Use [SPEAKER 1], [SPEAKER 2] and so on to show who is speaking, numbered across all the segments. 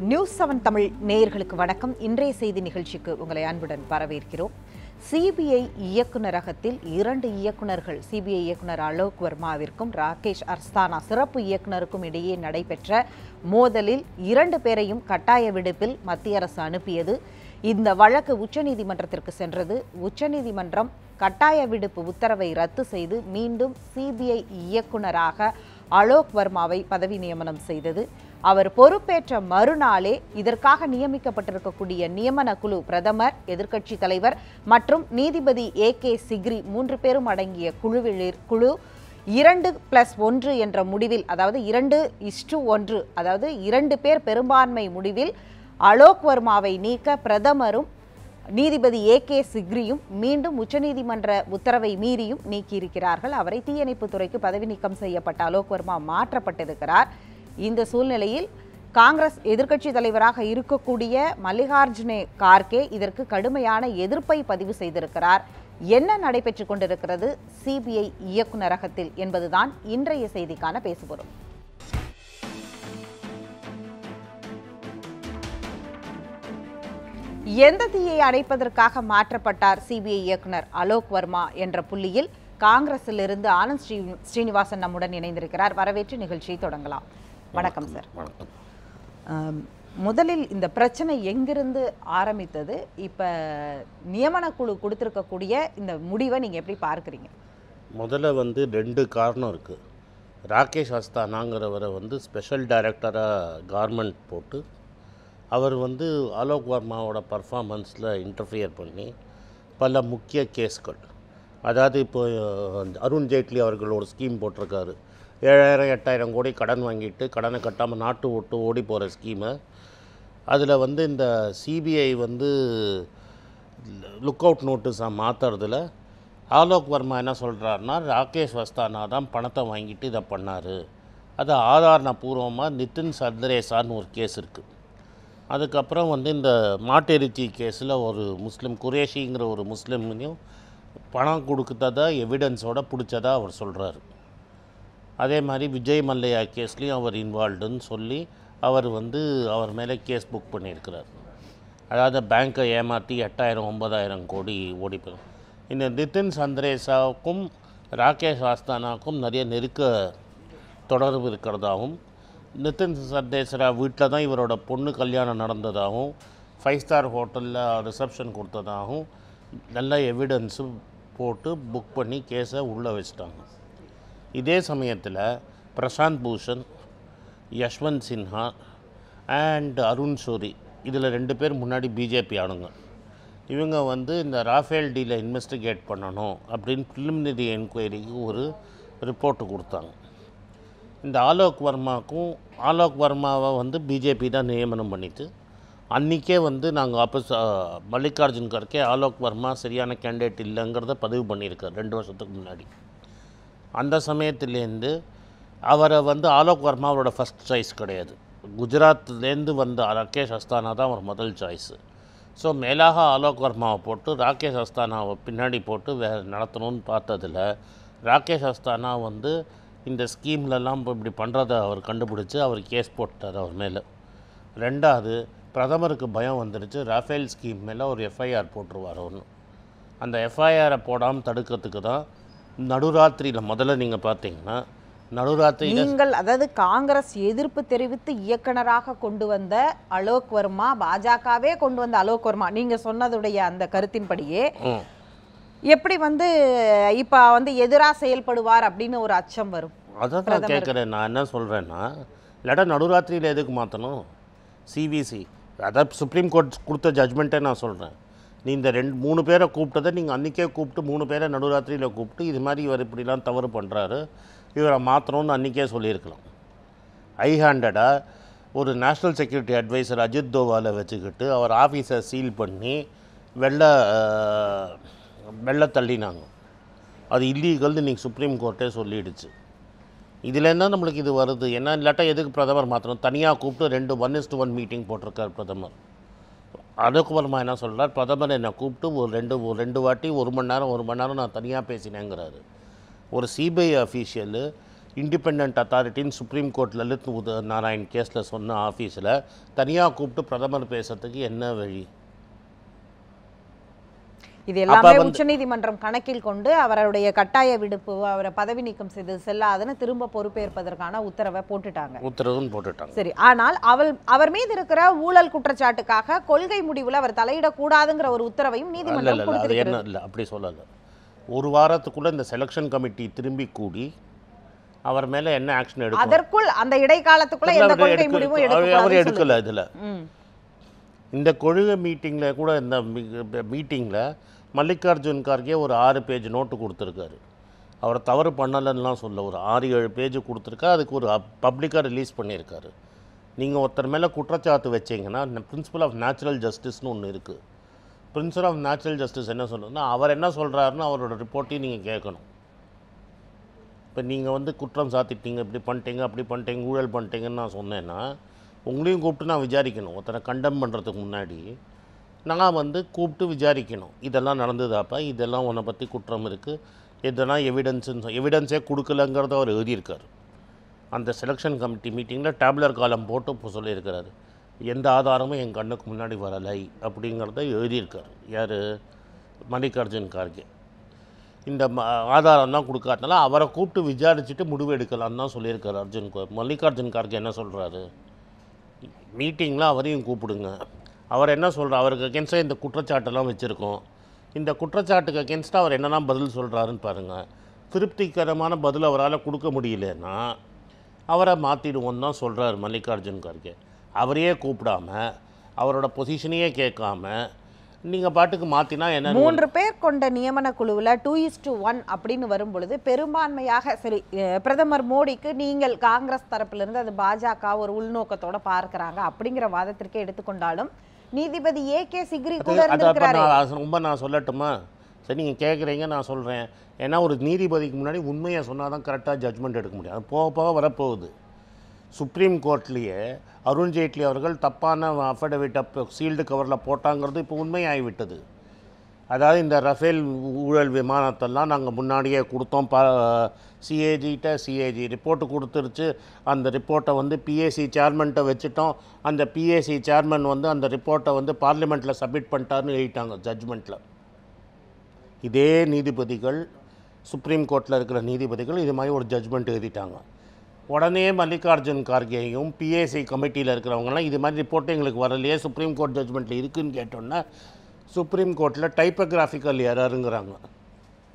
[SPEAKER 1] News seven Tamil நேயர்களுக்கு வணக்கம். இன்றைய செய்தி நிகழ்ச்சிக்கு உங்களை அன்புடன் வரவேற்கிறோம். சிபிஐ இயக்குநரகத்தில் இரண்டு இயக்குனர்கள் சிபிஐ இயக்குனர் அலோக் வர்மாவிற்கும் ராகேஷ் அர்ஸ்தானா சிறப்பு இயக்குனருக்கும் இடையே நடைபெற்ற மோதலில் இரண்டு பேரையும் கட்டாய விடுப்பில் மத்திய அரசு அனுப்பியது. இந்த வழக்கு உச்சநீதிமன்றத்திற்கு சென்றது. உச்சநீதிமன்றம் கட்டாய விடுப்பு உத்தரவை ரத்து செய்து மீண்டும் சிபிஐ இயக்குனராக அலோக் வர்மாவை பதவி நியமனம் செய்தது. அவர் பொறுப்பேற்ற மறுநாளே இதற்காக நியமிக்கப்பட்டிருக்கக்கூடிய நியமன குழு பிரதமர் எதிர்க்கட்சி தலைவர் மற்றும் நீதிபதி ஏ கே சிக்ரி மூன்று பேரும் அடங்கிய குழுவில் குழு இரண்டு பிளஸ் ஒன்று என்ற முடிவில் அதாவது இரண்டு இஷ்டு ஒன்று அதாவது இரண்டு பேர் பெரும்பான்மை முடிவில் அலோக் வர்மாவை நீக்க பிரதமரும் நீதிபதி ஏ கே சிக்ரியும் மீண்டும் உச்சநீதிமன்ற உத்தரவை மீறியும் நீக்கியிருக்கிறார்கள். அவரை தீயணைப்பு துறைக்கு பதவி நீக்கம் செய்யப்பட்ட அலோக் வர்மா மாற்றப்பட்டிருக்கிறார். இந்த சூழ்நிலையில் காங்கிரஸ் எதிர்க்கட்சி தலைவராக இருக்கக்கூடிய மல்லிகார்ஜுனே கார்கே இதற்கு கடுமையான எதிர்ப்பை பதிவு செய்திருக்கிறார். என்ன நடைபெற்றுக் கொண்டிருக்கிறது? சிபிஐ இயக்குநரகத்தில் என்பதுதான் இன்றைய செய்திக்கான பேசுபொருள். எந்த தீயை அடைப்பதற்காக மாற்றப்பட்டார் சிபிஐ இயக்குனர் அலோக் வர்மா என்ற புள்ளியில் காங்கிரசிலிருந்து ஆனந்த் ஸ்ரீ ஸ்ரீனிவாசன் நம்முடன் இணைந்திருக்கிறார். வரவேற்று நிகழ்ச்சியை தொடங்கலாம். வணக்கம் சார்.
[SPEAKER 2] வணக்கம்.
[SPEAKER 1] முதலில் இந்த பிரச்சனை எங்கிருந்து ஆரம்பித்தது? இப்போ நியமன குழு கொடுத்திருக்கக்கூடிய இந்த முடிவை நீங்க எப்படி பார்க்குறீங்க?
[SPEAKER 2] முதல்ல வந்து ரெண்டு காரணம் இருக்குது ராகேஷ் அஸ்தானாங்கிறவரை வந்து ஸ்பெஷல் டைரக்டராக கார்மெண்ட் போட்டு அவர் வந்து அலோக் வர்மாவோட பர்ஃபார்மன்ஸில் இன்டர்ஃபியர் பண்ணி பல முக்கிய கேஸ்கள் அதாவது இப்போ அருண் ஜேட்லி அவர்கள் ஒரு ஸ்கீம் போட்டிருக்காரு. ஏழாயிரம் எட்டாயிரம் கோடி கடன் வாங்கிட்டு கடனை கட்டாமல் நாட்டு விட்டு ஓடி போகிற ஸ்கீமை. அதில் வந்து இந்த சிபிஐ வந்து லுக் அவுட் நோட்டீஸாக மாற்றுறதுல ஆலோக் வர்மா என்ன சொல்கிறாருன்னா ராகேஷ் வஸ்தானா தான் பணத்தை வாங்கிட்டு இதை பண்ணார். அது ஆதாரணபூர்வமாக நிதின் சர்தரேசான்னு ஒரு கேஸ் இருக்குது அதுக்கப்புறம் வந்து இந்த மாட்டிறைச்சி கேஸில் ஒரு முஸ்லீம் குரேஷிங்கிற ஒரு முஸ்லீம்னையும் பணம் கொடுத்ததா எவிடன்ஸோட பிடிச்சதாக அவர் சொல்கிறாரு அதே மாதிரி விஜய் மல்லையா கேஸ்லேயும் அவர் இன்வால்வ்டுன்னு சொல்லி அவர் வந்து அவர் மேலே கேஸ் புக் பண்ணியிருக்கிறார். அதாவது பேங்க்கை ஏமாற்றி எட்டாயிரம் ஒன்பதாயிரம் கோடி ஓடி போயிடும். இந்த நிதின் சந்திரேசாவுக்கும் ராகேஷ் ஆஸ்தானாவுக்கும் நிறைய நெருக்க தொடர்பு இருக்கிறதாகவும் நிதின் சந்தேசரா வீட்டில் தான் இவரோட பொண்ணு கல்யாணம் நடந்ததாகவும் ஃபைவ் ஸ்டார் ஹோட்டலில் ரிசப்ஷன் கொடுத்ததாகவும் நல்ல எவிடன்ஸும் போட்டு புக் பண்ணி கேஸை உள்ளே வச்சிட்டாங்க. இதே சமயத்தில் பிரசாந்த் பூஷன் யஷ்வந்த் சின்ஹா அண்ட் அருண் ஷோரி இதில் ரெண்டு பேர் முன்னாடி பிஜேபி ஆளுங்க. இவங்க வந்து இந்த ராஃபேல் டீலை இன்வெஸ்டிகேட் பண்ணணும் அப்படின்னு ப்ரிலிமினரி என்கொயரிக்கு ஒரு ரிப்போர்ட்டு கொடுத்தாங்க. இந்த ஆலோக் வர்மாக்கும் ஆலோக் வர்மாவை வந்து பிஜேபி தான் நியமனம் பண்ணிட்டு அன்றைக்கே வந்து நாங்கள் ஆப்போஸ் மல்லிகார்ஜுன் கர்கே ஆலோக் வர்மா சரியான கேண்டிடேட் இல்லைங்கிறத பதிவு பண்ணியிருக்கார் ரெண்டு வருஷத்துக்கு முன்னாடி. அந்த சமயத்துலேருந்து அவரை வந்து ஆலோக் வர்மா அவரோட ஃபஸ்ட் சாய்ஸ் கிடையாது. குஜராத்லேருந்து வந்த ராகேஷ் அஸ்தானா தான் அவர் முதல் சாய்ஸு ஸோ மேலாக ஆலோக் வர்மாவை போட்டு ராகேஷ் அஸ்தானாவை பின்னாடி போட்டு வே நடத்தணும்னு பார்த்ததில் ராகேஷ் அஸ்தானா வந்து இந்த ஸ்கீம்லலாம் இப்போ இப்படி பண்ணுறதை அவர் கண்டுபிடிச்சி அவர் கேஸ் போட்டார் அவர் மேலே. ரெண்டாவது பிரதமருக்கு பயம் வந்துடுச்சு ராஃபேல் ஸ்கீம் மேலே ஒரு எஃப்ஐஆர் போட்டுருவார் ஒன்று அந்த எஃப்ஐஆரை போடாமல் தடுக்கிறதுக்கு தான் நடுராத்திரியில் முதல்ல நீங்கள் பார்த்தீங்கன்னா நடுராத்திரியில்
[SPEAKER 1] நீங்கள் அதாவது காங்கிரஸ் எதிர்ப்பு தெரிவித்து இயக்குனராக கொண்டு வந்த அலோக் வர்மா பாஜகவே கொண்டு வந்த அலோக் வர்மா நீங்க சொன்னதுடைய அந்த கருத்தின்படியே எப்படி வந்து இப்ப வந்து எதிரா செயல்படுவார் அப்படின்னு ஒரு அச்சம் வரும்.
[SPEAKER 2] அதான் நான் கேட்குறேன். நான் என்ன சொல்கிறேன்னா இல்லாட்டா நடுராத்திரியில் எதுக்கு மாற்றணும் சிவிசி அதான் சுப்ரீம் கோர்ட் கொடுத்த ஜட்மெண்ட்டே நான் சொல்கிறேன் நீ இந்த ரெண்டு மூணு பேரை கூப்பிட்டதை நீங்கள் அன்றைக்கே கூப்பிட்டு மூணு பேரை நடுராத்திரியில் கூப்பிட்டு இது மாதிரி இவர் இப்படிலாம் தவறு பண்ணுறாரு இவரை மாற்றணும்னு அன்றைக்கே சொல்லியிருக்கலாம். ஐ ஹேண்டடாக ஒரு நேஷ்னல் செக்யூரிட்டி அட்வைசர் அஜித் தோவாலை வச்சுக்கிட்டு அவர் ஆஃபீஸை சீல் பண்ணி வெள்ள வெள்ள தள்ளினாங்க. அது இல்லீகல்னு இன்றைக்கி சுப்ரீம் கோர்ட்டே சொல்லிடுச்சு. இதில் என்ன நம்மளுக்கு இது வருது. ஏன்னா இல்லாட்டா எதுக்கு பிரதமர் மாத்திரம் தனியாக கூப்பிட்டு ரெண்டு ஒன் இஸ்டு ஒன் மீட்டிங் போட்டிருக்கார் பிரதமர். அதுக்கப்புறமா என்ன சொல்கிறார் பிரதமர் என்னை கூப்பிட்டு ஒரு ரெண்டு ஒரு ரெண்டு வாட்டி ஒரு மணி நேரம் ஒரு மணி நேரம் நான் தனியாக பேசினேங்கிறாரு. ஒரு சிபிஐ அஃபீஷியலு இண்டிபெண்ட் அத்தாரிட்டின்னு சுப்ரீம் கோர்ட் லலித் உத நாராயண் கேஸில் சொன்ன ஆஃபீஸில் தனியாக கூப்பிட்டு பிரதமர் பேசுறதுக்கு என்ன வழி?
[SPEAKER 1] இது எல்லாமே உச்சநீதிமன்றம் கணக்கில் கொண்டு அவருடைய கட்டாய விடுப்பு அவரை பதவி நீக்கம் செய்தது செல்லாதுன்னு திரும்ப பொறுப்பேற்பதற்கான உத்தரவை போட்டுட்டாங்க.
[SPEAKER 2] உத்தரவுன்னு போட்டுட்டாங்க.
[SPEAKER 1] சரி ஆனால் அவள் அவர் மீது இருக்கிற ஊழல் குற்றச்சாட்டுக்காக கொள்கை முடிவுல அவர் தலையிடக்கூடாதுங்கிற ஒரு உத்தரவையும் நீதிமன்றம்
[SPEAKER 2] இல்லை
[SPEAKER 1] கொடுத்திருக்கிறது.
[SPEAKER 2] அப்படி சொல்லலை. ஒரு வாரத்துக்குள்ளே இந்த செலெக்ஷன் கமிட்டி திரும்பி கூடி அவர் மேலே என்ன ஆக்ஷன் எடுக்கணும்
[SPEAKER 1] அதற்குள் அந்த இடைக்காலத்துக்குள்ள எந்த கொள்கை முடிவும்
[SPEAKER 2] அவர்
[SPEAKER 1] எடுக்கக்கூடாதுன்னு
[SPEAKER 2] எடுக்கல இதில். இந்த கொள்கை மீட்டிங்கில் கூட இந்த மீட்டிங்கில் மல்லிகார்ஜுன் கார்கே ஒரு ஆறு பேஜ் நோட்டு கொடுத்துருக்காரு. அவர் தவறு பண்ணலைன்னுலாம் சொல்ல ஒரு ஆறு ஏழு பேஜ் கொடுத்துருக்கா அதுக்கு ஒரு பப்ளிக்காக ரிலீஸ் பண்ணியிருக்காரு. நீங்கள் ஒருத்தர் மேலே குற்றச்சாட்டு வச்சிங்கன்னா பிரின்சிபல் ஆஃப் நேச்சுரல் ஜஸ்டிஸ்னு ஒன்று இருக்குது பிரின்சிபல் ஆஃப் நேச்சுரல் ஜஸ்டிஸ் என்ன சொல்லுதுன்னா அவர் என்ன சொல்கிறாருன்னு அவரோட ரிப்போர்ட்டையும் நீங்கள் கேட்கணும். இப்போ நீங்கள் வந்து குற்றம் சாத்திட்டீங்க இப்படி பண்ணிட்டீங்க அப்படி பண்ணிட்டீங்க ஊழல் பண்ணிட்டீங்கன்னு நான் சொன்னேன்னா உங்களையும் கூப்பிட்டு நான் விசாரிக்கணும். ஒருத்தரை கண்டம் பண்ணுறதுக்கு முன்னாடி நான் வந்து கூப்பிட்டு விசாரிக்கணும். இதெல்லாம் நடந்ததாப்பா இதெல்லாம் உன்னை பற்றி குற்றம் இருக்குது இதெல்லாம் எவிடன்ஸுன்னு எவிடன்ஸே கொடுக்கலங்கிறத அவர் எழுதியிருக்கார். அந்த செலெக்ஷன் கமிட்டி மீட்டிங்கில் டேப்லர் காலம் போட்டு இப்போ சொல்லியிருக்கிறாரு. எந்த ஆதாரமும் என் கண்ணுக்கு முன்னாடி வரலை அப்படிங்கிறத எழுதியிருக்காரு. யார்? மல்லிகார்ஜுன் கார்கே. இந்த ஆதாரம் தான் கொடுக்காதனால அவரை கூப்பிட்டு விசாரிச்சுட்டு முடிவு எடுக்கலாம்னு தான் சொல்லியிருக்காரு அர்ஜுன் மல்லிகார்ஜுன் கார்கே என்ன சொல்கிறாரு மீட்டிங்கில் அவரையும் கூப்பிடுங்க. அவர் என்ன சொல்கிறார் அவருக்கு அகேன்ஸ்டாக இந்த குற்றச்சாட்டெல்லாம் வச்சுருக்கோம். இந்த குற்றச்சாட்டுக்கு அகேன்ஸ்டாக அவர் என்னென்னா பதில் சொல்கிறாருன்னு பாருங்கள் திருப்திகரமான பதில் அவரால் கொடுக்க முடியலன்னா அவரை மாற்றிடுவோம் தான் சொல்கிறார் மல்லிகார்ஜுன் கார்கே. அவரையே கூப்பிடாம அவரோட பொசிஷனையே கேட்காம நீங்கள் பாட்டுக்கு மாற்றினா என்ன
[SPEAKER 1] மூன்று பேர் கொண்ட நியமன குழுவில் டூ இஸ் டு ஒன் அப்படின்னு வரும் பொழுது பெரும்பான்மையாக சரி பிரதமர் மோடிக்கு நீங்கள் காங்கிரஸ் தரப்பிலிருந்து அது பாஜக ஒரு உள்நோக்கத்தோட பார்க்கிறாங்க அப்படிங்கிற வாதத்திற்கே எடுத்துக்கொண்டாலும் நீதிபதி ஏ கே சிக்ரி கூட இருந்திருக்கிறாரு.
[SPEAKER 2] ரொம்ப நான் சொல்லட்டுமா? சரி நீங்கள் கேட்குறீங்க நான் சொல்கிறேன் ஏன்னா ஒரு நீதிபதிக்கு முன்னாடி உண்மையை சொன்னால் தான் கரெக்டாக ஜட்ஜ்மெண்ட் எடுக்க முடியும். அது போக போக வரப்போகுது. சுப்ரீம் கோர்ட்லேயே அருண் ஜேட்லி அவர்கள் தப்பான அஃபிடவிட் அப் சீல்டு கவரில் போட்டாங்கிறது இப்போ உண்மையாகிவிட்டது. அதாவது இந்த ரஃபேல் ஊழல் விமானத்தெல்லாம் நாங்கள் முன்னாடியே கொடுத்தோம். ப சிஏஜிகிட்ட சிஏஜி ரிப்போர்ட்டு கொடுத்துருச்சு. அந்த ரிப்போர்ட்டை வந்து பிஏசி சேர்மன்கிட்ட வச்சுட்டோம். அந்த பிஏசி சேர்மன் வந்து அந்த ரிப்போர்ட்டை வந்து பார்லிமெண்ட்டில் சப்மிட் பண்ணிட்டாருன்னு எழுதிட்டாங்க ஜட்ஜ்மெண்ட்டில் இதே நீதிபதிகள் சுப்ரீம் கோர்ட்டில் இருக்கிற நீதிபதிகள் இது மாதிரி ஒரு ஜட்ஜ்மெண்ட் எழுதிட்டாங்க. உடனே மல்லிகார்ஜுன் கார்கேயும் பிஏசி கமிட்டியில் இருக்கிறவங்கலாம் இது மாதிரி ரிப்போர்ட்டு எங்களுக்கு வரலையே சுப்ரீம் கோர்ட் ஜட்ஜ்மெண்ட்டில் இருக்குதுன்னு கேட்டோன்னா சுப்ரீம் கோர்ட்டில் டைப்போகிராஃபிக்கல் எரருங்கிறாங்க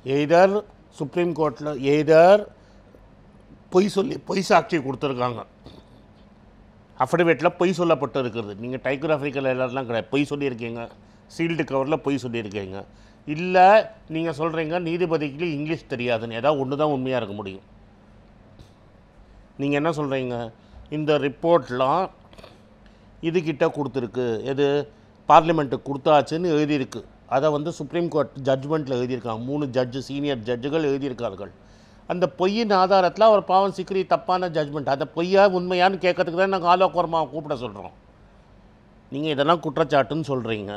[SPEAKER 2] எய்தர் சுப்ரீம் கோர்ட்டில் எய்தர் பொய் சொல்லி பொய் சாட்சி கொடுத்துருக்காங்க. அஃபிடவிட்டில் பொய் சொல்லப்பட்டு இருக்கிறது நீங்கள் டைக்ராஃபிக்கல் எரர்லாம் கிடையாது. பொய் சொல்லியிருக்கீங்க. சீல்டு கவரில் பொய் சொல்லியிருக்கீங்க. இல்லை நீங்கள் சொல்கிறீங்க நீதிபதிக்கு இங்கிலீஷ் தெரியாதுன்னு. ஏதாவது ஒன்று தான் உண்மையாக இருக்க முடியும். நீங்கள் என்ன சொல்கிறீங்க இந்த ரிப்போர்ட்லாம் இதுக்கிட்ட கொடுத்துருக்கு. எது? பார்லிமெண்ட்டுக்கு கொடுத்தாச்சுன்னு எழுதியிருக்கு. அதை வந்து சுப்ரீம் கோர்ட் ஜட்ஜ்மெண்ட்டில் எழுதியிருக்காங்க. மூணு ஜட்ஜு சீனியர் ஜட்ஜுகள் எழுதியிருக்கார்கள். அந்த பொய்யின் ஆதாரத்தில் அவர் பாவம் சிக்ரி தப்பான ஜட்ஜ்மெண்ட் அதை பொய்யா உண்மையான்னு கேட்கறதுக்கு தான் நாங்கள் ஆலோக் வர்மாவை கூப்பிட சொல்கிறோம் நீங்கள் இதெல்லாம் குற்றச்சாட்டுன்னு சொல்கிறீங்க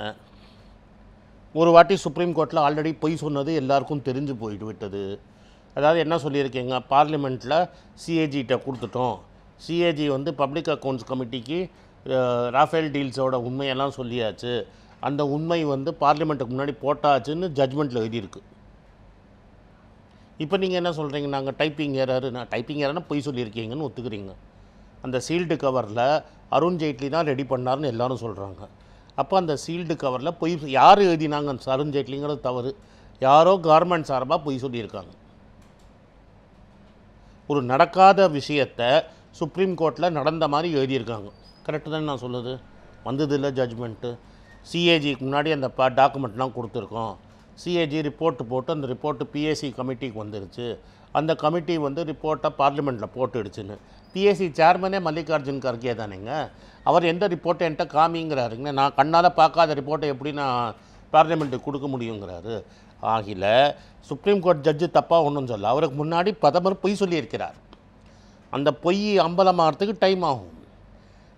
[SPEAKER 2] ஒரு வாட்டி சுப்ரீம் கோர்ட்டில் ஆல்ரெடி பொய் சொன்னது எல்லாருக்கும் தெரிஞ்சு போயிட்டு விட்டது. அதாவது என்ன சொல்லியிருக்கீங்க? பார்லிமெண்ட்டில் சிஏஜிகிட்ட கொடுத்துட்டோம். சிஏஜி வந்து பப்ளிக் அக்கௌண்ட்ஸ் கமிட்டிக்கு ராஃபேல் டீல்ஸோட உண்மையெல்லாம் சொல்லியாச்சு. அந்த உண்மை வந்து பார்லிமெண்ட்டுக்கு முன்னாடி போட்டாச்சுன்னு ஜட்மெண்ட்டில் எழுதியிருக்கு. இப்போ நீங்கள் என்ன சொல்கிறீங்க நாங்கள் டைப்பிங் ஏறாரு நான் டைப்பிங் ஏரர்னா பொய் சொல்லியிருக்கீங்கன்னு ஒத்துக்கிறீங்க. அந்த சீல்டு கவரில் அருண் ஜேட்லி தான் ரெடி பண்ணாருன்னு எல்லாரும் சொல்கிறாங்க அப்போ அந்த சீல்டு கவரில் பொய் யார் எழுதினாங்க அந்த அருண் ஜேட்லிங்கிறது தவறு. யாரோ கார்மெண்ட் சார்பாக பொய் சொல்லியிருக்காங்க. ஒரு நடக்காத விஷயத்தை சுப்ரீம் கோர்ட்டில் நடந்த மாதிரி எழுதியிருக்காங்க. கரெக்டு தானே நான் சொல்லுது. வந்தது இல்லை ஜட்ஜ்மெண்ட்டு சிஏஜிக்கு முன்னாடி அந்த பா டாக்குமெண்ட்லாம் கொடுத்துருக்கோம். சிஏஜி ரிப்போர்ட்டு போட்டு அந்த ரிப்போர்ட்டு பிஎஸ்சி கமிட்டிக்கு வந்துருச்சு. அந்த கமிட்டி வந்து ரிப்போர்ட்டை பார்லிமெண்ட்டில் போட்டுடுச்சுன்னு. பிஎஸ்சி சேர்மனே மல்லிகார்ஜுன் கர்கே தானேங்க. அவர் எந்த ரிப்போர்ட்டை என்கிட்ட காமிங்கிறாருங்க. நான் கண்ணால் பார்க்காத ரிப்போர்ட்டை எப்படி நான் பார்லிமெண்ட்டுக்கு கொடுக்க முடியுங்கிறாரு. ஆகில சுப்ரீம் கோர்ட் ஜட்ஜு தப்பாக ஒன்றும் சொல்ல அவருக்கு முன்னாடி பிரதமர் பொய் சொல்லியிருக்கிறார். அந்த பொய் அம்பலமாகறதுக்கு டைம் ஆகும்.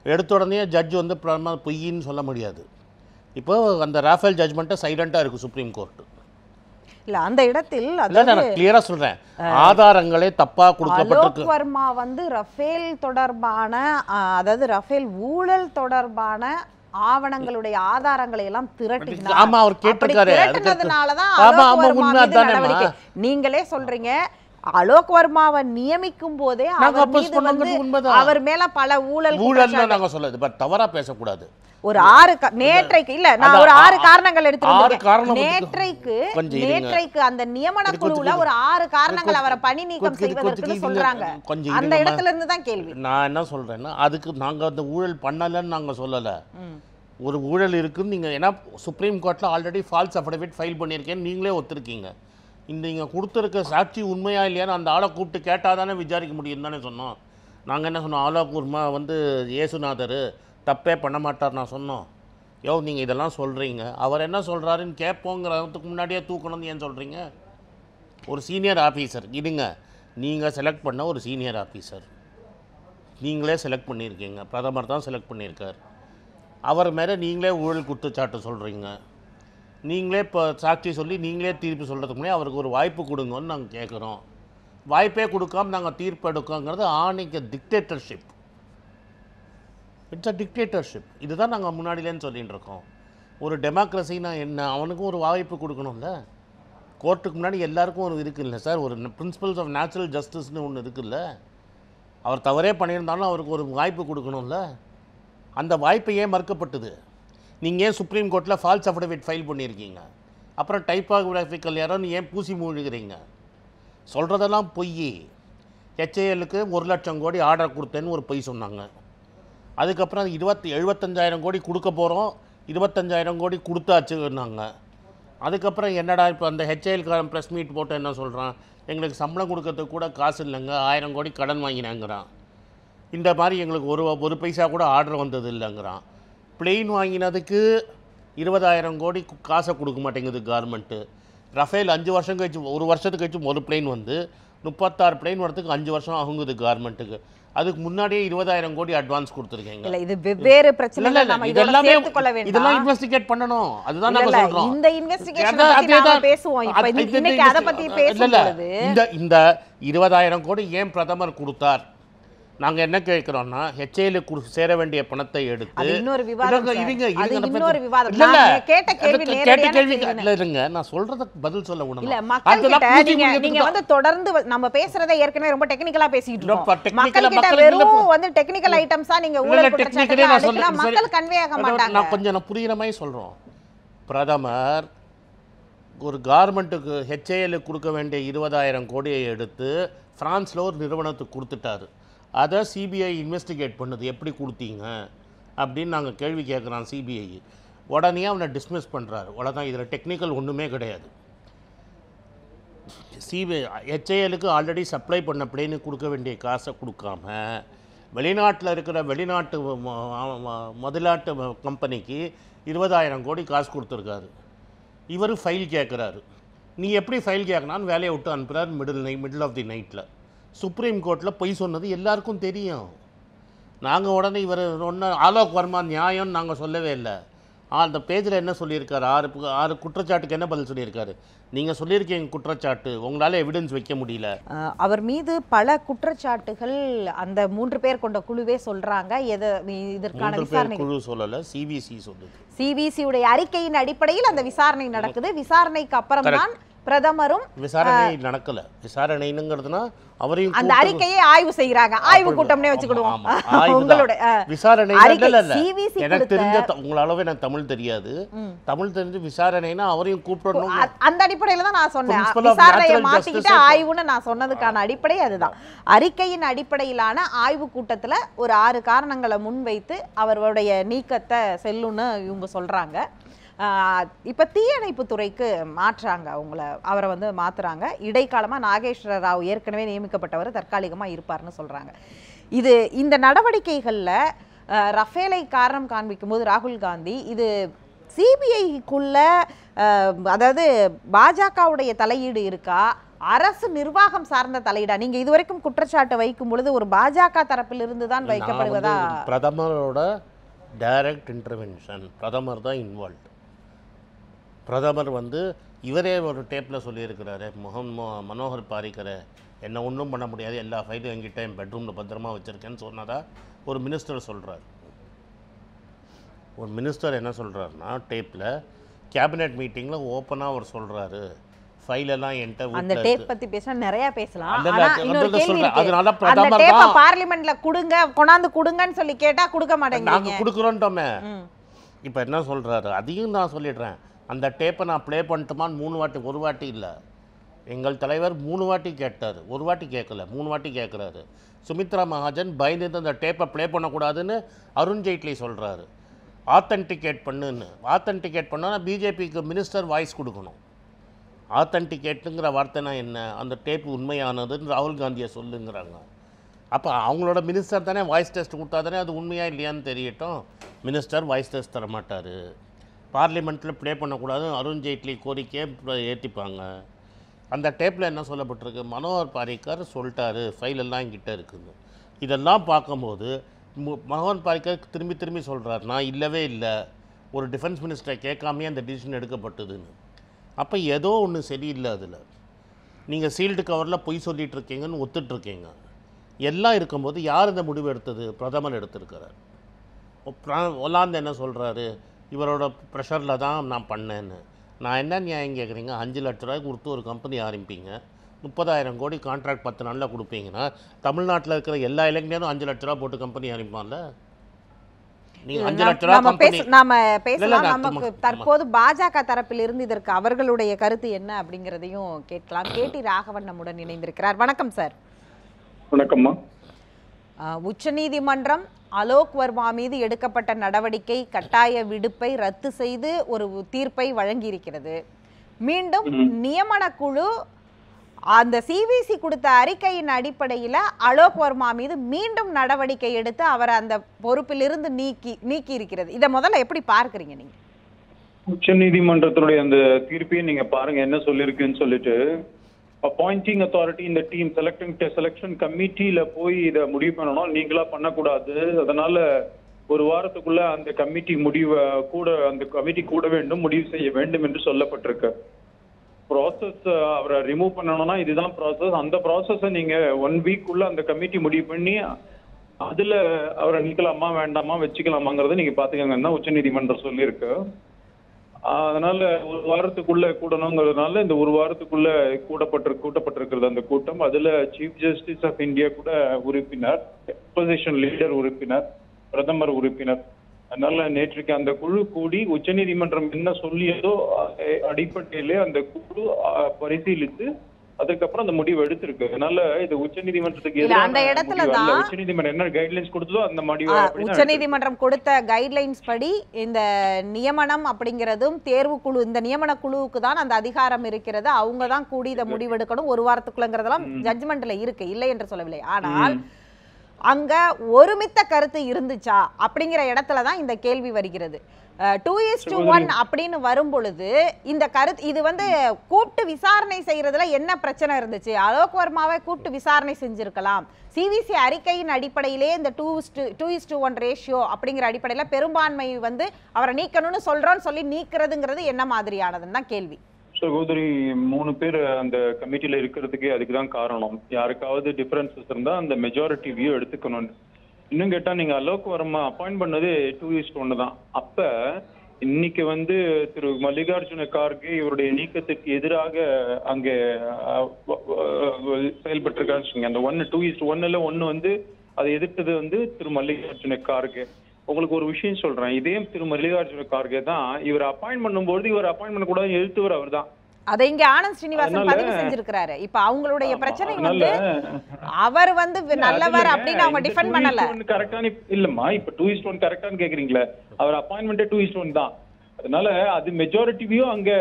[SPEAKER 2] எடுத்த உடனே ஜட்ஜ் வந்து பிரதமர் பொய்ன்னு சொல்ல முடியாது. இப்போ அந்த ராஃபேல் ஜட்ஜ்மெண்ட்டை சைலண்ட்டாக இருக்குது சுப்ரீம் கோர்ட்டு
[SPEAKER 1] இல்ல அந்த இடத்தில்
[SPEAKER 2] நான் கிளியரா சொல்றேன். ஆதாரங்களே தப்பா கொடுக்கப்பட்டிருக்கு.
[SPEAKER 1] வர்மா வந்து ரஃபேல் தொடர்பான அதாவது ரஃபேல் ஊழல் தொடர்பான ஆவணங்களுடைய ஆதாரங்களை எல்லாம் திரட்டினார்.
[SPEAKER 2] ஆமா, அவர் கேட்டிருக்காரு. அதுக்கு-
[SPEAKER 1] திரட்டினதுனாலதான்
[SPEAKER 2] ஆமா, ஆமா, உண்மை
[SPEAKER 1] நீங்களே சொல்றீங்க அலோக் வர்மாவை நியமிக்கும் போதே அவர் மேல பல ஊழல்
[SPEAKER 2] நாங்க சொல்லது பட் தவறா பேசக்கூடாது
[SPEAKER 1] ஒரு ஆறு நேற்றைக்கு இல்ல நான் ஒரு ஆறு காரணங்கள் எடுத்து
[SPEAKER 2] ஆறு
[SPEAKER 1] வந்திருக்கேன்.
[SPEAKER 2] காரணம்
[SPEAKER 1] நேற்றைக்கு. நேற்றைக்கு அந்த நியமன
[SPEAKER 2] கொஞ்சம்
[SPEAKER 1] ஒரு ஆறு காரணங்கள் அவரை பணி நீக்கம் செய்வதற்கு. சொல்றாங்க அந்த. இடத்துல இருந்து தான் கேள்வி
[SPEAKER 2] நான் என்ன சொல்றேன்னா அதுக்கு நாங்க அந்த ஊழல் பண்ணலன்னு நாங்க சொல்லல. ஒரு ஊழல் இருக்குன்னு நீங்க ஏன்னா சுப்ரீம் கோர்ட்ல ஆல்ரெடி ஃபால்ஸ் அஃபிடவிட் ஃபைல் பண்ணியிருக்கேன்னு நீங்களே ஒத்துருக்கீங்க இந்த கொடுத்துருக்க சாட்சி உண்மையா இல்லையான்னு அந்த ஆளை கூப்பிட்டு கேட்டால் தானே விசாரிக்க முடியும் தானே சொன்னோம். நாங்கள் என்ன சொன்னோம்? ஆலோக் குர்மா வந்து ஏசுநாதர் தப்பே பண்ண மாட்டார் நான் சொன்னோம். யோ நீங்கள் இதெல்லாம் சொல்கிறீங்க அவர் என்ன சொல்கிறாருன்னு கேட்போங்கிறதுக்கு முன்னாடியே தூக்கணும்னு ஏன் சொல்கிறீங்க ஒரு சீனியர் ஆஃபீஸர் இதுங்க நீங்கள் செலக்ட் பண்ண ஒரு சீனியர் ஆஃபீஸர் நீங்களே செலக்ட் பண்ணியிருக்கீங்க. பிரதமர் தான் செலக்ட் பண்ணியிருக்கார். அவர் மேலே நீங்களே ஊழல் குற்றச்சாட்டு சொல்கிறீங்க நீங்களே இப்போ சாட்சி சொல்லி நீங்களே தீர்ப்பு சொல்கிறதுக்கு முன்னாடி அவருக்கு ஒரு வாய்ப்பு கொடுங்கன்னு நாங்கள் கேட்குறோம் வாய்ப்பே கொடுக்காம நாங்கள் தீர்ப்பு எடுக்கோங்கிறது ஆணைக்கு டிக்டேட்டர்ஷிப் இட்ஸ் அ டிக்டேட்டர்ஷிப் இதுதான் நாங்கள் முன்னாடியிலேன்னு சொல்லிட்டு இருக்கோம். ஒரு டெமோக்ரஸினா என்ன? அவனுக்கும் ஒரு வாய்ப்பு கொடுக்கணும்ல? கோர்ட்டுக்கு முன்னாடி எல்லாருக்கும் ஒரு இருக்குல்ல சார்? ஒரு பிரின்சிபல்ஸ் ஆஃப் நேச்சுரல் ஜஸ்டிஸ்னு ஒன்று இருக்குல்ல? அவர் தவறே பண்ணியிருந்தாலும் அவருக்கு ஒரு வாய்ப்பு கொடுக்கணும்ல? அந்த வாய்ப்பு ஏன் மறுக்கப்பட்டது? நீங்கள் ஏன் சுப்ரீம் கோர்ட்டில் ஃபால்ஸ் அஃபிடவிட் ஃபைல் பண்ணியிருக்கீங்க அப்புறம் டைப்பாகிராஃபிக்கல் யாரோன்னு ஏன் பூசி மூழ்கிறீங்க? சொல்கிறதெல்லாம் பொய் ஹெச்ஏஎலுக்கு ஒரு லட்சம் கோடி ஆர்டர் கொடுத்தேன்னு ஒரு பொய் சொன்னாங்க. அதுக்கப்புறம் இருபத்தி எழுபத்தஞ்சாயிரம் கோடி கொடுக்க போகிறோம் இருபத்தஞ்சாயிரம் கோடி கொடுத்தாச்சுன்னாங்க. அதுக்கப்புறம் என்னடா இப்போ அந்த ஹெச்ஏஎல்காரன் ப்ரெஸ் மீட் போட்டு என்ன சொல்கிறான் எங்களுக்கு சம்பளம் கொடுக்கறதுக்கு கூட காசு இல்லைங்க ஆயிரம் கோடி கடன் வாங்கினாங்கிறான். இந்த மாதிரி எங்களுக்கு ஒரு ஒரு பைசா கூட ஆர்டர் வந்தது இல்லைங்கிறான். பிளெயின் வாங்கினதுக்கு இருபதாயிரம் கோடி காசை கொடுக்க மாட்டேங்குது கவர்மெண்ட்டு ரஃபேல் அஞ்சு வருஷம் கழிச்சு ஒரு வருஷத்துக்கு கழிச்சு ஒரு பிளெயின் வந்து முப்பத்தாறு பிளெயின் வரதுக்கு அஞ்சு வருஷம் ஆகுங்குது கவர்மெண்ட்டுக்கு அதுக்கு முன்னாடியே இருபதாயிரம் கோடி அட்வான்ஸ் கொடுத்துருக்கீங்க.
[SPEAKER 1] இல்ல இது வெவ்வேறு
[SPEAKER 2] இல்ல,
[SPEAKER 1] நம்ம
[SPEAKER 2] இதெல்லாமே இதெல்லாம் இன்வெஸ்டிகேட் பண்ணணும். அதுதான்
[SPEAKER 1] இல்ல,
[SPEAKER 2] சொல்றோம்.
[SPEAKER 1] இந்த இன்வெஸ்டிகேஷன் பத்தி நாம. பேசுவோம். இப்ப
[SPEAKER 2] அது-
[SPEAKER 1] இன்னைக்கு- அதை பத்தி. பேசும்பொழுது
[SPEAKER 2] இந்த இந்த இருபதாயிரம் கோடி ஏன் பிரதமர் கொடுத்தார்? நாங்க என்ன கேட்கிறோம்னா ஹெச்ஏல சேர வேண்டிய பணத்தை எடுத்து
[SPEAKER 1] இன்னொரு விவாதம்
[SPEAKER 2] நான்
[SPEAKER 1] இன்னொரு. விவாதம். கேட்ட கேள்வி
[SPEAKER 2] கேட்ட கேள்வி
[SPEAKER 1] கேள்வி.
[SPEAKER 2] இல்ல இருங்க நான் சொல்றதுக்கு பதில் சொல்ல விடணும்
[SPEAKER 1] இல்ல மக்கள் நீங்க. வந்து தொடர்ந்து நம்ம பேசுறதை ஏற்கனவே ரொம்ப டெக்னிக்கலா பேசிட்டு இருக்கோம் மக்கள் கிட்ட வெறும். வந்து டெக்னிக்கல் ஐட்டம்ஸா நீங்க ஊழல்
[SPEAKER 2] சரி.
[SPEAKER 1] மக்கள் கன்வே ஆக மாட்டாங்க
[SPEAKER 2] நான் கொஞ்சம் நான் புரியுற மாதிரி சொல்கிறோம் பிரதமர் ஒரு கார்மெண்ட்டுக்கு ஹெச்ஏஎல் கொடுக்க வேண்டிய இருபதாயிரம் கோடியை எடுத்து ஃப்ரான்ஸில் ஒரு நிறுவனத்துக்கு கொடுத்துட்டாரு அதை சிபிஐ இன்வெஸ்டிகேட் பண்ணுது. எப்படி கொடுத்தீங்க? அப்படின்னு நாங்கள் கேள்வி கேட்குறோம் சிபிஐ உடனே அவனை டிஸ்மிஸ் பண்ணுறாரு அவ்வளோதான் இதில் டெக்னிக்கல் ஒன்றுமே கிடையாது. சிபிஐ ஹெச்ஏஎலுக்கு ஆல்ரெடி சப்ளை பண்ண பிளேனு கொடுக்க வேண்டிய காசை கொடுக்காம வெளிநாட்டில் இருக்கிற வெளிநாட்டு முதலாட்டு கம்பெனிக்கு இருபதாயிரம் கோடி காசு கொடுத்துருக்காரு. இவர் ஃபைல் கேட்குறாரு. நீ எப்படி ஃபைல் கேட்கணான்னு வேலையை விட்டு அனுப்புகிறார் middle night middle of the நைட்டில் சுப்ரீம் கோர்ட்டில் பொய் சொன்னது எல்லாருக்கும் தெரியும். நாங்கள் உடனே இவர் ஒன்று ஆலோக் வர்மா நியாயம்னு நாங்கள் சொல்லவே இல்லை. ஆ, அந்த பேஜில் என்ன சொல்லியிருக்காரு? ஆறு ஆறு குற்றச்சாட்டுக்கு என்ன பதில் சொல்லியிருக்காரு? நீங்கள் சொல்லியிருக்கீங்க குற்றச்சாட்டு. உங்களால் எவிடன்ஸ் வைக்க முடியல.
[SPEAKER 1] அவர் மீது பல குற்றச்சாட்டுகள் அந்த மூன்று பேர் கொண்ட குழுவே சொல்றாங்க. எது இதற்கான விசாரணை
[SPEAKER 2] குழு சொல்லலை சிபிசி சொல்லுது.
[SPEAKER 1] சிபிசி உடைய அறிக்கையின் அடிப்படையில் அந்த விசாரணை நடக்குது. விசாரணைக்கு அப்புறம் தான் பிரதமரும்
[SPEAKER 2] விசாரணை நடக்கலை. விசாரணைங்கிறதுனா அவரையும்
[SPEAKER 1] அந்த அறிக்கையை ஆய்வு செய்யறாங்க ஆய்வு கூட்டம்னே வச்சுக்கிடுவோம். உங்களுடைய
[SPEAKER 2] விசாரணை எனக்கு தெரிஞ்ச உங்கள அளவு எனக்கு தமிழ் தெரியாது. தமிழ் தெரிஞ்சு விசாரணைனா அவரையும் கூப்பிடணும்
[SPEAKER 1] அந்த அடிப்படையில தான் நான் சொன்னேன். விசாரணையை மாத்திக்கிட்டு. ஆய்வுன்னு நான் சொன்னதுக்கான அடிப்படை அதுதான். அறிக்கையின் அடிப்படையிலான ஆய்வு கூட்டத்துல ஒரு ஆறு காரணங்களை முன்வைத்து அவருடைய நீக்கத்தை செல்லுன்னு இவங்க சொல்றாங்க. இப்ப தீயணைப்பு துறைக்கு மாற்றாங்க அவங்கள அவரை வந்து மாத்துறாங்க. இடைக்காலமா நாகேஸ்வர ராவ் ஏற்கனவே நியமிக்கப்பட்டவர் தற்காலிகமா இருப்பார்னு சொல்றாங்க. இது இந்த நடவடிக்கைகள்ல ரஃபேலை காரணம் காண்பிக்கும் போது ராகுல் காந்தி இது சிபிஐக்குள்ள அதாவது பாஜகவுடைய தலையீடு இருக்கா? அரசு நிர்வாகம் சார்ந்த தலையீடா? நீங்க இதுவரைக்கும் குற்றச்சாட்டு வைக்கும் பொழுது ஒரு பாஜக தரப்பிலிருந்து தான் வைக்கப்படுவதா?
[SPEAKER 2] பிரதமரோட டைரக்ட் இன்டர்வென்ஷன் பிரதமர் தான் இன்வால்வ் பிரதமர் வந்து இவரே ஒரு டேப்பில் சொல்லியிருக்கிறாரு மோகன் மோ மனோகர் பாரிக்கரை என்ன ஒன்றும் பண்ண முடியாது எல்லா ஃபைலும் என்கிட்ட என் பெட்ரூமில் பத்திரமா வச்சுருக்கேன்னு சொன்னதா ஒரு மினிஸ்டர் சொல்கிறார் ஒரு மினிஸ்டர் என்ன சொல்கிறாருன்னா டேப்பில் கேபினெட் மீட்டிங்கில் ஓப்பனாக அவர் சொல்கிறாரு ஃபைலெல்லாம் என்கிட்ட
[SPEAKER 1] அந்த டேப் பத்தி பேசினா நிறைய பேசலாம்.
[SPEAKER 2] அதனால பிரதமர்
[SPEAKER 1] டேப்ப
[SPEAKER 2] தான்
[SPEAKER 1] பார்லிமெண்ட்ல கொடுங்க கொண்டாந்து கொடுங்கன்னு சொல்லி கேட்டா கொடுக்க மாட்டேங்கிறீங்க.
[SPEAKER 2] நாங்கள் கொடுக்குறோன்ட்டோமே
[SPEAKER 1] ம்.
[SPEAKER 2] இப்போ என்ன சொல்கிறாரு அதையும் நான் சொல்லிடுறேன். அந்த டேப்பை நான் ப்ளே பண்ணட்டுமான்னு மூணு வாட்டி ஒரு வாட்டி இல்லை. எங்கள் தலைவர் மூணு வாட்டி கேட்டார். ஒரு வாட்டி கேட்கல மூணு வாட்டி கேட்குறாரு. சுமித்ரா மகாஜன் பயந்துட்டு அந்த டேப்பை ப்ளே பண்ணக்கூடாதுன்னு அருண்ஜேட்லி சொல்கிறாரு ஆத்தன்டிகேட் பண்ணுன்னு. ஆத்தன்டிகேட் பண்ணால் பிஜேபிக்கு மினிஸ்டர் வாய்ஸ் கொடுக்கணும். ஆத்தன்டிகேட்டுங்கிற வார்த்தைனா என்ன? அந்த டேப் உண்மையானதுன்னு ராகுல் காந்தியை சொல்லுங்கிறாங்க. அப்போ அவங்களோட மினிஸ்டர் தானே வாய்ஸ் டெஸ்ட் கொடுத்தா தானே அது உண்மையாக இல்லையான்னு தெரியட்டும். மினிஸ்டர் வாய்ஸ் டெஸ்ட் தர மாட்டார் பார்லிமெண்ட்டில் ப்ளே பண்ணக்கூடாது அருண்ஜேட்லி கோரிக்கையை ஏற்றிப்பாங்க அந்த டேப்பில் என்ன சொல்லப்பட்டிருக்கு? மனோகர் பாரிக்கர் சொல்லிட்டாரு. ஃபைலெல்லாம் என்கிட்ட இருக்குது. இதெல்லாம் பார்க்கும்போது மனோகர் பாரிக்கர் திரும்பி திரும்பி சொல்கிறார் நான் இல்லவே இல்லை. ஒரு டிஃபென்ஸ் மினிஸ்டரை கேட்காமையே அந்த டிசிஷன் எடுக்கப்பட்டதுன்னு. அப்போ ஏதோ ஒன்று சரியில்லை அதில். நீங்கள் சீல்டு கவரில் பொய் சொல்லிகிட்டு இருக்கீங்கன்னு ஒத்துட்ருக்கீங்க எல்லாம் இருக்கும்போது யார் இந்த முடிவு எடுத்தது? பிரதமர் எடுத்திருக்கிறார். ஒலாந்து என்ன சொல்கிறாரு இவரோட ப்ரெஷரில் தான் நான் பண்ணேன்னு. நான் என்ன நியாயம் கேட்குறீங்க அஞ்சு லட்ச ரூபாய்க்கு கொடுத்து ஒரு கம்பெனி ஆரம்பிப்பீங்க. முப்பதாயிரம் கோடி கான்ட்ராக்ட் பத்து நாளில் கொடுப்பீங்கன்னா தமிழ்நாட்டில் இருக்கிற எல்லா இளைஞரும் அஞ்சு லட்ச ரூபா போட்டு கம்பெனி ஆரம்பிப்பான்ல? நீங்கள் அஞ்சு லட்ச ரூபா
[SPEAKER 1] நாம
[SPEAKER 2] கம்பெனி
[SPEAKER 1] பேச நாம
[SPEAKER 2] இல்ல,
[SPEAKER 1] பேசலாம்
[SPEAKER 2] நான்
[SPEAKER 1] நமக்கு
[SPEAKER 2] சும்மா-
[SPEAKER 1] தற்போது பாஜக தரப்பிலிருந்து இதற்கு அவர்களுடைய கருத்து என்ன அப்படிங்கிறதையும் கேட்கலாம். கேடி ராகவன் நம்முடன் இணைந்திருக்கிறார். வணக்கம் சார்.
[SPEAKER 3] வணக்கம்மா.
[SPEAKER 1] ஆஹ், உச்சநீதிமன்றம் அலோக் வர்மா மீது எடுக்கப்பட்ட நடவடிக்கை கட்டாய விடுப்பை ரத்து செய்து ஒரு தீர்ப்பை வழங்கியிருக்கிறது. மீண்டும் நியமன குழு அந்த சிபிசி கொடுத்த அறிக்கையின் அடிப்படையில் அலோக் வர்மா மீது மீண்டும் நடவடிக்கை எடுத்து அவரை அந்த பொறுப்பிலிருந்து நீக்கி நீக்கி இருக்கிறது இதை முதல்ல எப்படி பார்க்கறீங்க நீங்க?
[SPEAKER 3] உச்ச நீதிமன்றத்தினுடைய அந்த தீர்ப்பையும் நீங்க பாருங்க என்ன சொல்லியிருக்குன்னு சொல்லிட்டு அப்பாயிண்டிங் அத்தாரிட்டி இந்த டீம் செலக்டிங் செலெக்ஷன் கமிட்டியில போய் இதை முடிவு பண்ணணும். நீங்களா பண்ணக்கூடாது. அதனால ஒரு வாரத்துக்குள்ள அந்த கமிட்டி முடிவை கூட அந்த கமிட்டி கூட வேண்டும் முடிவு செய்ய வேண்டும் என்று சொல்லப்பட்டிருக்கு. ப்ராசஸ் அவரை ரிமூவ் பண்ணணும்னா இதுதான் ப்ராசஸ் அந்த ப்ராசஸை நீங்க ஒன் வீக் உள்ள அந்த கமிட்டி முடிவு பண்ணி அதுல அவரை நீக்கலாமா வேண்டாமா வச்சுக்கலாமாங்கிறத நீங்க பாத்துக்கோங்கன்னு தான் உச்சநீதிமன்றம் சொல்லியிருக்கு. அதனால ஒரு வாரத்துக்குள்ள கூடணுங்கிறதுனால இந்த ஒரு வாரத்துக்குள்ள கூடப்பட்டு கூட்டப்பட்டிருக்கிறது அந்த கூட்டம். அதுல சீஃப் ஜஸ்டிஸ் ஆஃப் இந்தியா கூட உறுப்பினர் opposition லீடர் உறுப்பினர் பிரதமர் உறுப்பினர். அதனால நேற்றுக்கு அந்த குழு கூடி உச்சநீதிமன்றம் என்ன சொல்லியதோ அடிப்படையிலே அந்த குழு பரிசீலித்து அதுக்கப்புறம் அந்த முடிவு எடுத்திருக்கு. அதனால இது உச்சநீதிமன்றத்துக்கு
[SPEAKER 1] அந்த இடத்துல. தான்
[SPEAKER 3] உச்சநீதிமன்றம் என்ன கைட்லைன்ஸ் கொடுத்ததோ அந்த முடிவு
[SPEAKER 1] உச்சநீதிமன்றம் கொடுத்த கைட்லைன்ஸ் படி இந்த நியமனம் அப்படிங்கிறதும் தேர்வு குழு இந்த நியமன குழுவுக்கு தான் அந்த அதிகாரம் இருக்கிறது. அவங்க தான் கூடி இதை முடிவெடுக்கணும். ஒரு வாரத்துக்குள்ளங்கிறதெல்லாம் ஜட்ஜ்மெண்ட்ல இருக்கு. இல்லை என்று சொல்லவில்லை. ஆனால் அங்க ஒருமித்த கருத்து இருந்துச்சா அப்படிங்கிற இடத்துல தான் இந்த கேள்வி வருகிறது. டூ இஸ் டு ஒன் அப்படின்னு வரும் பொழுது இந்த கருத்து இது வந்து கூப்பிட்டு விசாரணை செய்யறதுல என்ன பிரச்சனை இருந்துச்சு? அலோக் வர்மாவை கூப்பிட்டு விசாரணை செஞ்சிருக்கலாம். சிவிசி அறிக்கையின் அடிப்படையிலே இந்த two two is to one ratio அப்படிங்கிற அடிப்படையில் பெரும்பான்மை வந்து அவரை நீக்கணும்னு சொல்றோம்னு சொல்லி நீக்கிறதுங்கிறது என்ன மாதிரியானதுன்னு தான் கேள்வி.
[SPEAKER 3] சகோதரி மூணு பேர் அந்த கமிட்டியில் இருக்கிறதுக்கே அதுக்கு தான் காரணம். யாருக்காவது டிஃபரன்சஸ் இருந்தா அந்த மெஜாரிட்டி வியூ எடுத்துக்கணும் இன்னும் கேட்டா நீங்க அலோக் வர்மா அப்பாயிண்ட் பண்ணது டூ இஸ்ட் ஒன்று தான். அப்ப இன்னைக்கு வந்து திரு மல்லிகார்ஜுன கார்கே இவருடைய நீக்கத்துக்கு எதிராக அங்கே அஹ், வ- செயல்பட்டிருக்காருன்னு அந்த ஒன்னு டூ இஸ்ட் ஒன்னுல ஒன்னு வந்து அதை எதிர்த்தது வந்து திரு மல்லிகார்ஜுன கார்கே. உங்களுக்கு ஒரு விஷயம் சொல்றேன். இதே திரு மல்லிகார்ஜுன கார்கே தான் இவர் அப்பாயிண்ட் பண்ணும்போது இவர் அப்பாயிண்ட் பண்ணக்கூடாது எழுத்துவர் அவர் தான்
[SPEAKER 1] அதை இங்க ஆனந்த் ஸ்ரீனிவாசன் பதிவு செஞ்சிருக்கிறாரு. இப்ப அவங்களுடைய பிரச்சனை வந்து அவர் வந்து நல்லவர் அப்படின்னு அவங்க டிஃபெண்ட் பண்ணல.
[SPEAKER 3] கரெக்டான இல்லம்மா இப்ப டூ இஸ்ட் ஒன் கரெக்டான்னு கேக்குறீங்களே. அவர் அப்பாயின்மெண்டே டூ இஸ்ட் ஒன் தான். அதனால அது மெஜாரிட்டி வியூ அங்க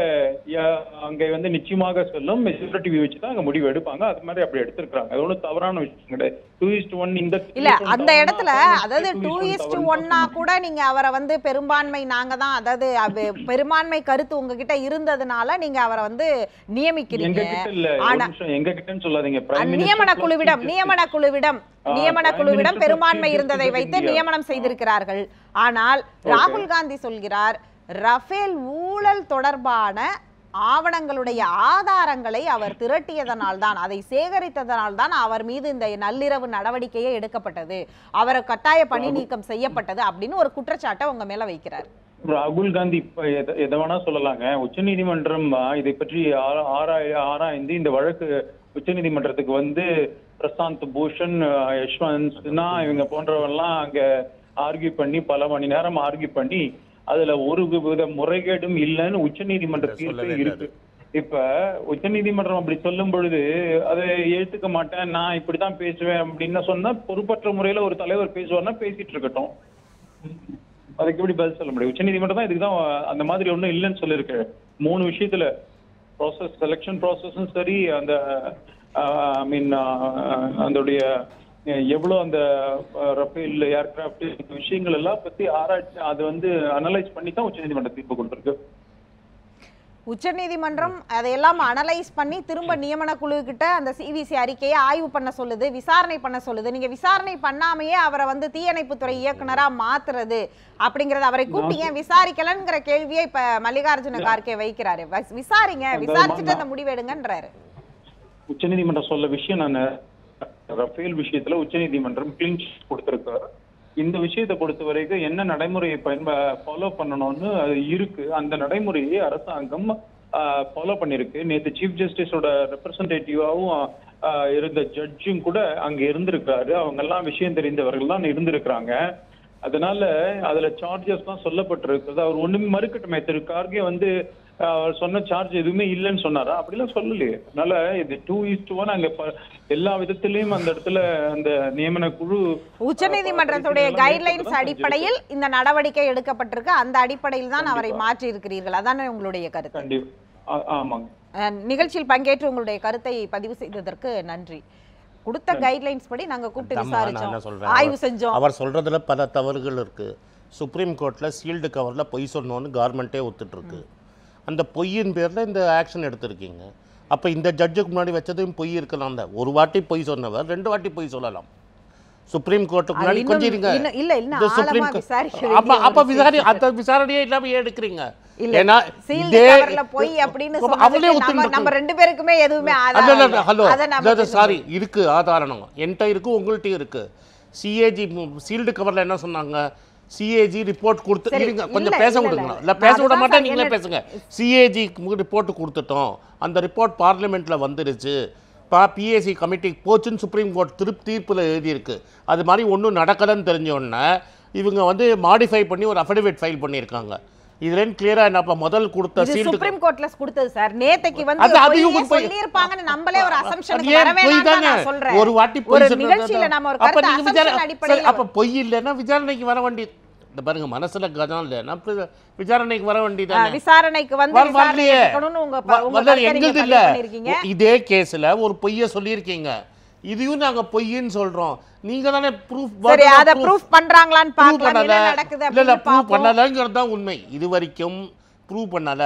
[SPEAKER 3] அங்க வந்து நிச்சயமாக சொல்லும். மெஜாரிட்டி வியூ வச்சு தான் அங்க முடிவு எடுப்பாங்க. அது மாதிரி அப்படி எடுத்திருக்காங்க அது ஒன்றும் தவறான விஷயம் கிடையாது. டூ இஸ்ட் ஒன் இந்த
[SPEAKER 1] இல்ல
[SPEAKER 3] 2:1
[SPEAKER 1] அந்த இடத்துல அதாவது
[SPEAKER 3] 2:1
[SPEAKER 1] டூ இஸ்ட் ஒன்னா. கூட நீங்க அவரை வந்து பெரும்பான்மை நாங்க தான் அதாவது பெரும்பான்மை கருத்து உங்ககிட்ட இருந்ததுனால நீங்க அவரை வந்து நியமிக்கிறீங்க.
[SPEAKER 3] எங்க கிட்டன்னு சொல்லாதீங்க.
[SPEAKER 1] நியமன குழுவிடம் நியமன. குழுவிடம் நியமன குழுவிடம் பெரும்பான்மை இருந்ததை வைத்து. நியமனம். செய்திருக்கிறார்கள். ஆனால் ராகுல் காந்தி சொல்கிறார் ரஃபேல் ஊழல் தொடர்பான ஆவணங்களுடைய ஆதாரங்களை அவர் திரட்டியதனால் தான் அதை சேகரித்ததனால் தான் அவர் மீது இந்த நள்ளிரவு நடவடிக்கையே எடுக்கப்பட்டது. அவரை கட்டாய பணி நீக்கம் செய்யப்பட்டது அப்படின்னு ஒரு குற்றச்சாட்டை உங்க மேல வைக்கிறார்.
[SPEAKER 3] ராகுல் காந்தி எத- வேணா சொல்லலாங்க. உச்சநீதிமன்றம் ஆ, இதை பற்றி ஆரா- ஆராய் ஆராய்ந்து இந்த வழக்கு உச்சநீதிமன்றத்துக்கு வந்து பிரசாந்த் பூஷன் யஷ்வந்த் சின்ஹா இவங்க போன்றவெல்லாம் அங்க ஆர்கியூ பண்ணி பல மணி நேரம் ஆர்கியூ பண்ணி அதுல ஒரு வித முறைகேடும் இல்லைன்னு உச்சநீதிமன்ற
[SPEAKER 2] இல்ல,
[SPEAKER 3] தீர்ப்பு இருக்கு. இப்ப உச்சநீதிமன்றம் அப்படி சொல்லும் பொழுது அதை ஏத்துக்க மாட்டேன் நான் இப்படித்தான் பேசுவேன் அப்படின்னு சொன்னா பொறுப்பற்ற முறையில ஒரு தலைவர் பேசுவார்னா பேசிட்டு இருக்கட்டும். அதுக்கு எப்படி பதில் சொல்ல முடியும்? உச்சநீதிமன்றம் தான் இதுக்கு தான் அந்த மாதிரி ஒண்ணும் இல்லைன்னு சொல்லியிருக்கு. மூணு விஷயத்துல ப்ராசஸ் செலெக்ஷன் ப்ராசஸும் சரி அந்த ஐ மீன் அதோடைய எவ்வளவு அந்த ரஃபேல் ஏர்கிராஃப்ட் விஷயங்கள் எல்லாம் பத்தி ஆராய்ச்சி அது வந்து அனலைஸ் பண்ணி தான் உச்சநீதிமன்றம் தீர்ப்பு கொடுத்திருக்கு.
[SPEAKER 1] உச்சநீதிமன்றம் அதையெல்லாம் அனலைஸ் பண்ணி திரும்ப நியமன குழு கிட்ட அந்த சிவிசி அறிக்கையை ஆய்வு பண்ண சொல்லுது விசாரணை பண்ண சொல்லுது. நீங்க விசாரணை பண்ணாமையே அவரை வந்து தீயணைப்புத்துறை இயக்குனரா மாத்துறது அப்படிங்கறது அவரை கூப்பிட்டு ஏன் விசாரிக்கலங்கிற கேள்வியை இப்ப மல்லிகார்ஜுன கார்கே வைக்கிறாரு. விசாரிங்க விசாரிச்சுட்டு அந்த முடிவெடுங்கன்றாரு
[SPEAKER 3] உச்சநீதிமன்றம் சொல்ல விஷயம் நான் ரஃபேல் விஷயத்துல உச்சநீதிமன்றம் கிளின்ச் கொடுத்திருக்காரு. இந்த விஷயத்தை பொறுத்த வரைக்கும் என்ன நடைமுறையை பயன்ப ஃபாலோ பண்ணணும்னு அது இருக்கு. அந்த நடைமுறையை அரசாங்கம் ஃபாலோ பண்ணிருக்கு. நேற்று சீஃப் ஜஸ்டிஸோட ரெப்ரசன்டேட்டிவாவும் இருந்த ஜட்ஜும் கூட அங்க இருந்திருக்காரு. அவங்க எல்லாம் விஷயம் தெரிந்தவர்கள் தான் இருந்திருக்கிறாங்க. அதனால அதுல சார்ஜஸ் தான் சொல்லப்பட்டிருக்குது. அவர் ஒண்ணுமே மறுக்கட்டுமே. திரு கார்கே வந்து அவர் சொன்ன சார்ஜ் எதுவுமே இல்லைன்னு சொன்னாரா? அப்படிலாம் சொல்லலையே. அதனால இது டூ இஸ் ஒன் அங்க எல்லா விதத்திலயும் அந்த இடத்துல அந்த நியமன குழு
[SPEAKER 1] உச்சநீதிமன்றத்துடைய
[SPEAKER 3] ஆஹ்,
[SPEAKER 1] கைட்லைன்ஸ் அடிப்படையில் இந்த நடவடிக்கை எடுக்கப்பட்டிருக்கு. அந்த அடிப்படையில் தான் அவரை மாற்றி இருக்கிறீர்கள் அதானே உங்களுடைய கருத்து?
[SPEAKER 3] ஆமாங்க.
[SPEAKER 1] நிகழ்ச்சியில் பங்கேற்று உங்களுடைய கருத்தை பதிவு செய்ததற்கு நன்றி. கொடுத்த கைட்லைன்ஸ் படி நாங்க கூப்பிட்டு விசாரிச்சோம்.
[SPEAKER 2] சொல்றேன்.
[SPEAKER 1] ஆய்வு செஞ்சோம்.
[SPEAKER 2] அவர் சொல்றதுல பல தவறுகள் இருக்கு. சுப்ரீம் கோர்ட்ல சீல்டு கவர்ல பொய் சொன்னோன்னு கவர்மெண்ட்டே ஒத்துட்டு இருக்கு. அந்த பொய்யின் பேர்ல இந்த ஆக்ஷன் எடுத்திருக்கீங்க. அப்ப இந்த ஜட்ஜுக்கு முன்னாடி வச்சதும் பொய் இருக்கலாம் தான் ஒரு வாட்டி பொய் சொன்னவர் ரெண்டு வாட்டி பொய் சொல்லலாம். சுப்ரீம் கோர்ட்டுக்கு முன்னாடி கொஞ்சம் இருங்க
[SPEAKER 1] இல்ல, ஆழமா
[SPEAKER 2] சுப்ரீம் அப்ப அப்ப விசாரி. அந்த விசாரணையே இல்லாம ஏன் எடுக்கிறீங்க?
[SPEAKER 1] இல்ல
[SPEAKER 2] ஏன்னா
[SPEAKER 1] போய் அப்படின்னு
[SPEAKER 2] அவளே
[SPEAKER 1] நம்ம ரெண்டு பேருக்குமே எதுவுமே
[SPEAKER 2] இல்ல
[SPEAKER 1] இல்ல.
[SPEAKER 2] ஹலோ சாரி இருக்கு ஆதாரம் என்கிட்ட இருக்கு உங்கள்கிட்ட இருக்கு. சிஏஜி சீல்டு கவர்ல என்ன சொன்னாங்க? சிஏஜி ரிப்போர்ட் கொடுத்து இருங்க கொஞ்சம் பேச விடுங்க
[SPEAKER 1] இல்ல.
[SPEAKER 2] பேச விட மாட்டேன் நீங்களே பேசுங்க. சிஏஜி ரிப்போர்ட் கொடுத்துட்டோம். அந்த ரிப்போர்ட் பார்லிமெண்ட்ல வந்துருச்சு. பா பிஎஸ்சி கமிட்டிக்கு போச்சுன்னு சுப்ரீம் கோர்ட் திருப் தீர்ப்பில் எழுதியிருக்கு. அது மாதிரி ஒன்றும் நடக்கலைன்னு தெரிஞ்ச உடனே இவங்க வந்து மாடிஃபை பண்ணி ஒரு அஃபிடவிட் ஃபைல் பண்ணியிருக்காங்க. இதுலேருந்து கிளியராக என்னப்பா முதல் கொடுத்த சீல்டு
[SPEAKER 1] சுப்ரீம் கோர்ட்ல கொடுத்தது சார் நேத்தைக்கு வந்து
[SPEAKER 2] அது- அது
[SPEAKER 1] பொய்யே
[SPEAKER 2] இவங்க போய்-
[SPEAKER 1] சொல்லியிருப்பாங்கன்னு நம்மளே ஒரு அசம்ஷனுக்கு
[SPEAKER 2] அது ஏன்
[SPEAKER 1] வர
[SPEAKER 2] பொய்
[SPEAKER 1] வேணாம்னு
[SPEAKER 2] தானே?
[SPEAKER 1] நான் சொல்றேன்.
[SPEAKER 2] ஒரு வாட்டி பொய்
[SPEAKER 1] நிகழ்ச்சியில
[SPEAKER 2] தான்.
[SPEAKER 1] நம்ம ஒரு கருத்து
[SPEAKER 2] சரி,
[SPEAKER 1] அடிப்படையில்
[SPEAKER 2] அப்ப பொய் இல்லைன்னா விசாரணைக்கு வர வேண்டியது இந்த பாருங்க மனசுல இல்லைன்னா அப்புறம் விசாரணைக்கு வர
[SPEAKER 1] அஹ்,
[SPEAKER 2] வேண்டியதானே
[SPEAKER 1] விசாரணைக்கு வந்து விசாரணை உங்க உங்க
[SPEAKER 2] எங்களுது
[SPEAKER 1] பதிவு
[SPEAKER 2] இல்ல? இதே கேஸ்ல ஒரு பொய்ய சொல்லியிருக்கீங்க. இதையும் நாங்க பொய்ன்னு சொல்றோம். நீங்க தானே ப்ரூஃப்
[SPEAKER 1] சரி அத ப்ரூஃப் பண்றாங்களான்னு பார்க்கலாம். என்ன நடக்குது
[SPEAKER 2] இல்ல இல்ல
[SPEAKER 1] பார்ப்போம்.
[SPEAKER 2] பண்ணலங்கிறது தான் உண்மை. இது வரைக்கும் ப்ரூவ் பண்ணல.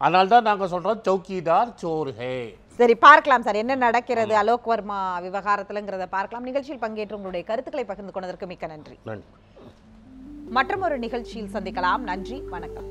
[SPEAKER 2] அதனால தான் நாங்க சொல்றோம் சௌக்கிதார் சோர் ஹே
[SPEAKER 1] சரி பார்க்கலாம் சார். என்ன நடக்கிறது? அலோக் வர்மா விவகாரத்துலங்கிறத பார்க்கலாம். நிகழ்ச்சியில் பங்கேற்று உங்களுடைய கருத்துக்களை பகிர்ந்து கொண்டதற்கு மிக்க நன்றி.
[SPEAKER 2] நன்றி.
[SPEAKER 1] மற்றும் ஒரு நிகழ்ச்சியில் சந்திக்கலாம். நன்றி. வணக்கம்.